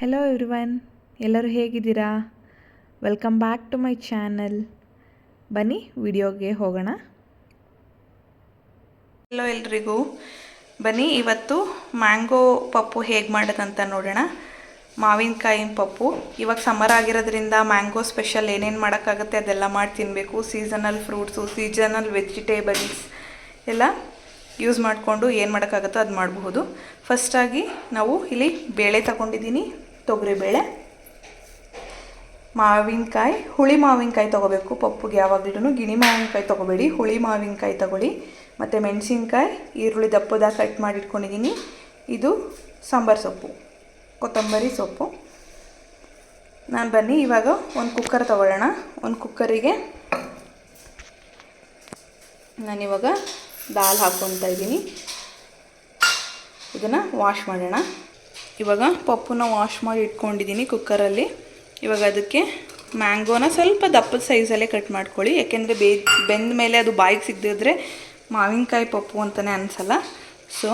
Hello everyone ಎಲ್ಲರೂ ಹೇಗಿದ್ದೀರಾ? Welcome back to my channel ಬನ್ನಿ ವಿಡಿಯೋಗೆ ಹೋಗೋಣ. ಹಲೋ ಎಲ್ರಿಗೂ. ಬನ್ನಿ, ಇವತ್ತು ಮ್ಯಾಂಗೋ ಪಪ್ಪು ಹೇಗೆ ಮಾಡೋದಂತ ನೋಡೋಣ. ಮಾವಿನಕಾಯಿನ ಪಪ್ಪು. ಇವಾಗ ಸಮ್ಮರ್ ಆಗಿರೋದ್ರಿಂದ ಮ್ಯಾಂಗೋ ಸ್ಪೆಷಲ್ ಏನೇನು ಮಾಡೋಕ್ಕಾಗುತ್ತೆ ಅದೆಲ್ಲ ಮಾಡಿ ತಿನ್ನಬೇಕು ಸೀಸನಲ್ ಫ್ರೂಟ್ಸು ಸೀಸನಲ್ ವೆಜಿಟೇಬಲ್ಸ್ ಎಲ್ಲ ಯೂಸ್ ಮಾಡಿಕೊಂಡು ಏನು ಮಾಡೋಕ್ಕಾಗುತ್ತೋ ಅದು ಮಾಡಬಹುದು. ಫಸ್ಟಾಗಿ ನಾವು ಇಲ್ಲಿ ಬೇಳೆ ತಗೊಂಡಿದ್ದೀನಿ. ತೊಗರಿಬೇಳೆ ಮಾವಿನಕಾಯಿ, ಹುಳಿ ಮಾವಿನಕಾಯಿ ತೊಗೋಬೇಕು. ಪಪ್ಪುಗೆ ಯಾವಾಗಲೂ ಗಿಣಿ ಮಾವಿನಕಾಯಿ ತೊಗೋಬೇಡಿ. ಹುಳಿ ಮಾವಿನಕಾಯಿ ತೊಗೊಳ್ಳಿ. ಮತ್ತು ಮೆಣಸಿನ್ಕಾಯಿ, ಈರುಳ್ಳಿ ದಪ್ಪದ ಕಟ್ ಮಾಡಿಟ್ಕೊಂಡಿದ್ದೀನಿ ಇದು ಸಾಂಬಾರು ಸೊಪ್ಪು, ಕೊತ್ತಂಬರಿ ಸೊಪ್ಪು. ನಾನು ಬನ್ನಿ, ಇವಾಗ ಒಂದು ಕುಕ್ಕರ್ ತೊಗೊಳ್ಳೋಣ. ಒಂದು ಕುಕ್ಕರಿಗೆ ನಾನಿವಾಗ ದಾಲ್ ಹಾಕ್ಕೊತಾ ಇದ್ದೀನಿ. ಇದನ್ನು ವಾಶ್ ಮಾಡೋಣ. ಇವಾಗ ಪಪ್ಪುನ ವಾಶ್ ಮಾಡಿ ಇಟ್ಕೊಂಡಿದ್ದೀನಿ ಕುಕ್ಕರಲ್ಲಿ ಇವಾಗ ಅದಕ್ಕೆ ಮ್ಯಾಂಗೋನ ಸ್ವಲ್ಪ ದಪ್ಪದ ಸೈಜಲ್ಲೇ ಕಟ್ ಮಾಡ್ಕೊಳ್ಳಿ. ಯಾಕೆಂದರೆ ಬೇ ಬೆಂದ ಮೇಲೆ ಅದು ಬಾಯಿಗೆ ಸಿಗದಿದ್ರೆ ಮಾವಿನಕಾಯಿ ಪಪ್ಪು ಅಂತಲೇ ಅನಿಸಲ್ಲ. ಸೊ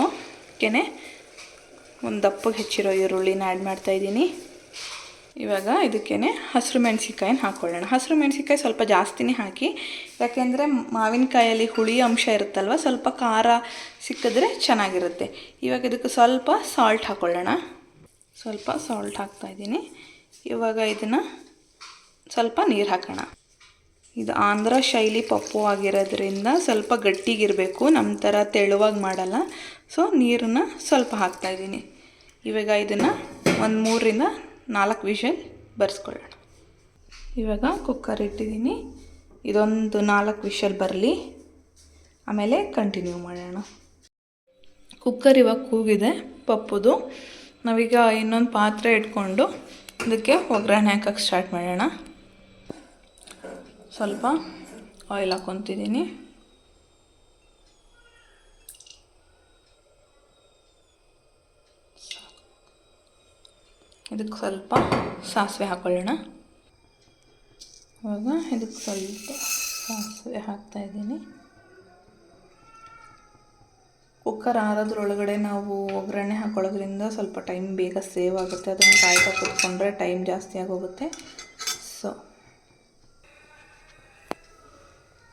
ಕೆನೆ ಒಂದು ದಪ್ಪಗೆ ಹೆಚ್ಚಿರೋ ಈರುಳ್ಳಿನ ಆ್ಯಡ್ ಮಾಡ್ತಾಯಿದ್ದೀನಿ ಇವಾಗ ಇದಕ್ಕೇ ಹಸಿರು ಮೆಣಸಿನ್ಕಾಯಿನ ಹಾಕ್ಕೊಳ್ಳೋಣ ಹಸಿರು ಮೆಣಸಿನ್ಕಾಯಿ ಸ್ವಲ್ಪ ಜಾಸ್ತಿನೇ ಹಾಕಿ, ಯಾಕೆಂದರೆ ಮಾವಿನಕಾಯಲ್ಲಿ ಹುಳಿ ಅಂಶ ಇರುತ್ತಲ್ವ, ಸ್ವಲ್ಪ ಖಾರ ಸಿಕ್ಕಿದ್ರೆ ಚೆನ್ನಾಗಿರುತ್ತೆ. ಇವಾಗ ಇದಕ್ಕೆ ಸ್ವಲ್ಪ ಸಾಲ್ಟ್ ಹಾಕ್ಕೊಳ್ಳೋಣ ಸ್ವಲ್ಪ ಸಾಲ್ಟ್ ಹಾಕ್ತಾಯಿದ್ದೀನಿ ಇವಾಗ ಇದನ್ನು ಸ್ವಲ್ಪ ನೀರು ಹಾಕೋಣ. ಇದು ಆಂಧ್ರ ಶೈಲಿ ಪಪ್ಪು ಆಗಿರೋದ್ರಿಂದ ಸ್ವಲ್ಪ ಗಟ್ಟಿಗಿರಬೇಕು ನಮ್ಮ ಥರ ತೆಳುವಾಗಿ ಮಾಡಲ್ಲ. ಸೊ ನೀರನ್ನು ಸ್ವಲ್ಪ ಹಾಕ್ತಾಯಿದ್ದೀನಿ ಇವಾಗ ಇದನ್ನು ಒಂದು ಮೂರರಿಂದ ನಾಲ್ಕು ವಿಷಲ್ ಬರ್ಸ್ಕೊಳ್ಳೋಣ. ಇವಾಗ ಕುಕ್ಕರ್ ಇಟ್ಟಿದ್ದೀನಿ. ಇದೊಂದು ನಾಲ್ಕು ವಿಷಲ್ ಬರಲಿ. ಆಮೇಲೆ ಕಂಟಿನ್ಯೂ ಮಾಡೋಣ. ಕುಕ್ಕರ್ ಇವಾಗ ಕೂಗಿದೆ, ಪಪ್ಪುದು. ನಾವೀಗ ಇನ್ನೊಂದು ಪಾತ್ರೆ ಇಟ್ಕೊಂಡು ಅದಕ್ಕೆ ಒಗ್ಗರಣೆ ಹಾಕಕ್ಕೆ ಸ್ಟಾರ್ಟ್ ಮಾಡೋಣ. ಸ್ವಲ್ಪ ಆಯಿಲ್ ಹಾಕ್ಕೊತಿದ್ದೀನಿ. ಇದಕ್ಕೆ ಸ್ವಲ್ಪ ಸಾಸಿವೆ ಹಾಕ್ಕೊಳ್ಳೋಣ ಇವಾಗ ಇದಕ್ಕೆ ಸ್ವಲ್ಪ ಸಾಸಿವೆ ಹಾಕ್ತಾಯಿದ್ದೀನಿ ಕುಕ್ಕರ್ ಆರೋದ್ರೊಳಗಡೆ ನಾವು ಒಗ್ಗರಣೆ ಹಾಕೊಳ್ಳೋದ್ರಿಂದ ಸ್ವಲ್ಪ ಟೈಮ್ ಬೇಗ ಸೇವ್ ಆಗುತ್ತೆ. ಅದನ್ನು ಕಾಯ್ತಾ ಕುತ್ಕೊಂಡ್ರೆ ಟೈಮ್ ಜಾಸ್ತಿ ಆಗೋಗುತ್ತೆ. ಸೊ,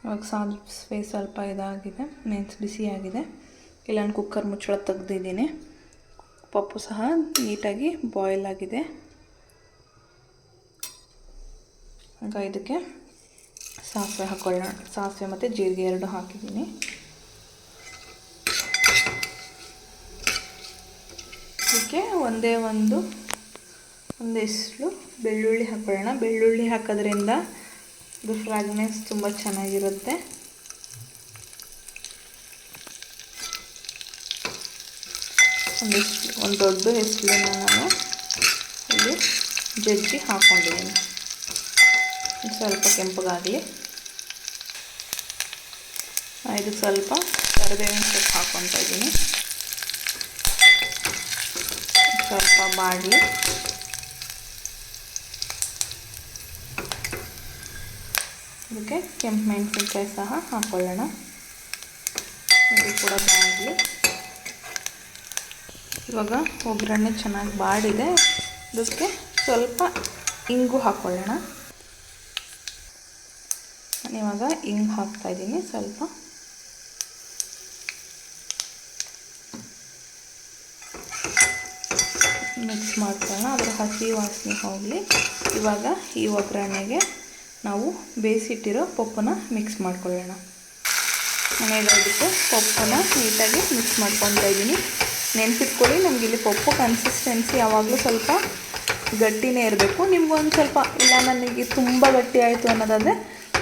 ಇವಾಗ ಸಾಸಿವೆ ಸ್ವಲ್ಪ ಇದಾಗಿದೆ. ಮೀನ್ಸ್ ಬಿಸಿಯಾಗಿದೆ ಇಲ್ಲ, ನಾನು ಕುಕ್ಕರ್ ಮುಚ್ಚಳ ತೆಗ್ದಿದ್ದೀನಿ. ಪಪ್ಪು ಸಹ ನೀಟಾಗಿ ಬಾಯ್ಲ್ ಆಗಿದೆ. ಆಗ ಇದಕ್ಕೆ ಸಾಸಿವೆ ಹಾಕೊಳ್ಳೋಣ. ಸಾಸಿವೆ ಮತ್ತು ಜೀರಿಗೆ ಎರಡು ಹಾಕಿದ್ದೀನಿ ಇದಕ್ಕೆ ಒಂದೇ ಒಂದು ಒಂದಿಷ್ಟು ಬೆಳ್ಳುಳ್ಳಿ ಹಾಕೊಳ್ಳೋಣ. ಬೆಳ್ಳುಳ್ಳಿ ಹಾಕೋದ್ರಿಂದ ಇದು ಫ್ರಾಗ್ನೆನ್ಸ್ ತುಂಬ ಚೆನ್ನಾಗಿರುತ್ತೆ. ಒಂದಿಷ್ಟು ಒಂದು ದೊಡ್ಡ ಹೆಸರನ್ನ ನಾನು ಇಲ್ಲಿ ಜಜ್ಜಿ ಹಾಕೊಂಡಿದ್ದೀನಿ. ಸ್ವಲ್ಪ ಕೆಂಪಗಾಗಲಿ. ಇದು ಸ್ವಲ್ಪ ಕರಿಬೇವಿನ ಸೊಪ್ಪು ಹಾಕ್ಕೊತಾ ಇದ್ದೀನಿ. ಸ್ವಲ್ಪ ಬಾಡಲಿ ಇದಕ್ಕೆ ಕೆಂಪು ಮೆಣಸಿನ್ಕಾಯಿ ಸಹ ಹಾಕೊಳ್ಳೋಣ. ಇದು ಕೂಡ ಬಾಡಲಿ ಇವಾಗ ಒಗ್ಗರಣೆ ಚೆನ್ನಾಗಿ ಬಾಡಿದೆ. ಅದಕ್ಕೆ ಸ್ವಲ್ಪ ಇಂಗು ಹಾಕ್ಕೊಳ್ಳೋಣ ಇವಾಗ ಇಂಗು ಹಾಕ್ತಾಯಿದ್ದೀನಿ ಸ್ವಲ್ಪ ಮಿಕ್ಸ್ ಮಾಡ್ಕೊಳ್ಳೋಣ. ಅದರ ಹಸಿ ವಾಸನೆ ಹೋಗಲಿ. ಇವಾಗ ಈ ಒಗ್ಗರಣೆಗೆ ನಾವು ಬೇಯಿಸಿಟ್ಟಿರೋ ಪಪ್ಪನ ಮಿಕ್ಸ್ ಮಾಡ್ಕೊಳ್ಳೋಣ. ಮನೆಯಲ್ಲಿಟ್ಟು ಪಪ್ಪನ ನೀಟಾಗಿ ಮಿಕ್ಸ್ ಮಾಡ್ಕೊತಾ ಇದ್ದೀನಿ. ನೆನ್ಪಿಟ್ಕೊಳ್ಳಿ, ನಮ್ಗೆ ಇಲ್ಲಿ ಪಪ್ಪು ಕನ್ಸಿಸ್ಟೆನ್ಸಿ ಯಾವಾಗಲೂ ಸ್ವಲ್ಪ ಗಟ್ಟಿನೇ ಇರಬೇಕು. ನಿಮ್ಗೊಂದು ಸ್ವಲ್ಪ, ಇಲ್ಲ ನನಗೆ ತುಂಬ ಗಟ್ಟಿ ಆಯಿತು ಅನ್ನೋದಾದರೆ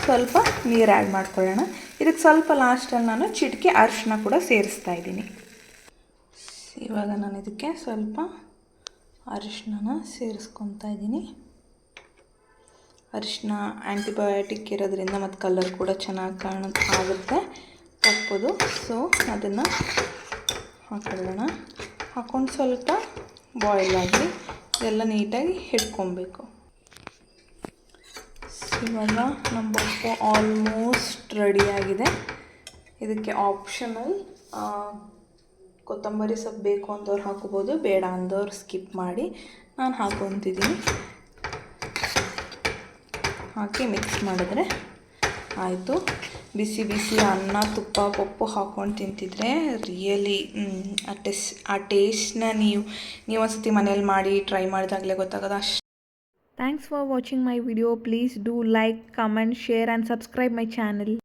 ಸ್ವಲ್ಪ ನೀರು ಆ್ಯಡ್ ಮಾಡ್ಕೊಳ್ಳೋಣ. ಇದಕ್ಕೆ ಸ್ವಲ್ಪ ಲಾಸ್ಟಲ್ಲಿ ನಾನು ಚಿಟಿಕೆ ಅರಿಶಿನ ಕೂಡ ಸೇರಿಸ್ತಾ ಇದ್ದೀನಿ. ಇವಾಗ ನಾನು ಇದಕ್ಕೆ ಸ್ವಲ್ಪ ಅರಿಶಿನ ಸೇರಿಸ್ಕೊತಾ ಇದ್ದೀನಿ. ಅರಿಶಿನ ಆ್ಯಂಟಿಬಯೋಟಿಕ್ ಇರೋದ್ರಿಂದ ಮತ್ತು ಕಲರ್ ಕೂಡ ಚೆನ್ನಾಗಿ ಕಾಣ, ಆಗುತ್ತೆ. ತಪ್ಪೋದು. ಸೊ ಅದನ್ನು ಹಾಕೊಳ್ಳೋಣ. ಹಾಕ್ಕೊಂಡು ಸ್ವಲ್ಪ ಬಾಯ್ಲ್ ಆಗಲಿ ಇದೆಲ್ಲ ನೀಟಾಗಿ ಹಿಡ್ಕೊಬೇಕು. ಇವಾಗ ನಮ್ಮ ಪಪ್ಪು ಆಲ್ಮೋಸ್ಟ್ ರೆಡಿಯಾಗಿದೆ ಇದಕ್ಕೆ ಆಪ್ಷನಲ್ ಕೊತ್ತಂಬರಿ ಸೊಪ್ಪು ಬೇಕು ಅಂದವ್ರು ಹಾಕೋಬೋದು, ಬೇಡ ಅಂದವ್ರು ಸ್ಕಿಪ್ ಮಾಡಿ ನಾನು ಹಾಕೊತಿದ್ದೀನಿ. ಹಾಕಿ ಮಿಕ್ಸ್ ಮಾಡಿದ್ರೆ ಆಯಿತು. ಬಿಸಿ ಬಿಸಿ ಅನ್ನ, ತುಪ್ಪ, ಪಪ್ಪು ಹಾಕ್ಕೊಂಡು ತಿಂತಿದ್ರೆ ರಿಯಲಿ ಆ ಟೆಸ್, ಆ ಟೇಸ್ಟ್ನ ನೀವು ನೀವು ಒಂದ್ಸತಿ ಮನೇಲಿ ಮಾಡಿ ಟ್ರೈ ಮಾಡಿದಾಗಲೇ ಗೊತ್ತಾಗೋದು ಅಷ್ಟು thanks for watching my video please do like comment share and subscribe my channel.